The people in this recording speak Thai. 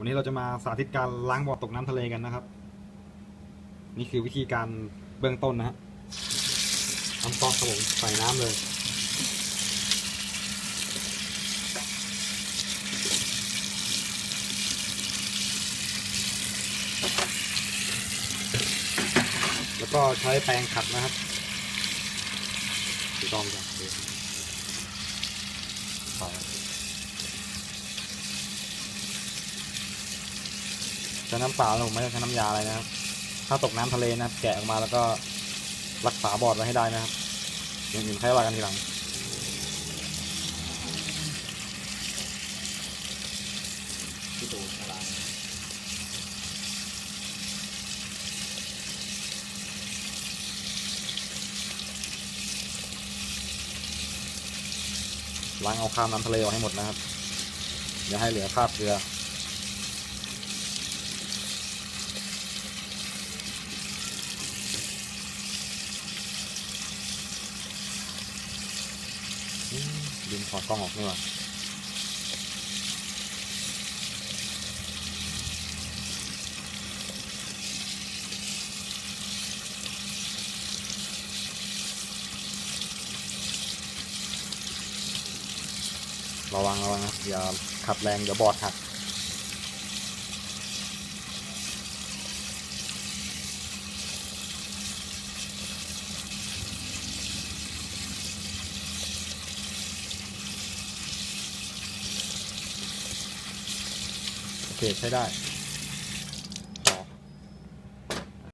วันนี้เราจะมาสาธิตการล้างบ่อตกน้ำทะเลกันนะครับ นี่คือวิธีการเบื้องต้นนะฮะน้ำซอสครับผมใส่น้ำเลยแล้วก็ใช้แปรงขัดนะครับถูกต้องจ้ะใส่ ใช้น้ำเปล่านะผมไม่ได้ใช้น้ำยาอะไรนะครับ ถ้าตกน้ำทะเลนะครับ แกะออกมาแล้วก็รักษาบอดไว้ให้ได้นะครับอย่างอื่นค่อยว่ากันทีหลังที่ตูตารางล้างเอาคราบน้ำทะเลออกให้หมดนะครับอย่าให้เหลือคราบเกลือ ลืมถอดกล้องออกนี่หว่าระวังระวังนะครับอย่าขับแรงเดี๋ยวบอดหัก โอเคใช้ได้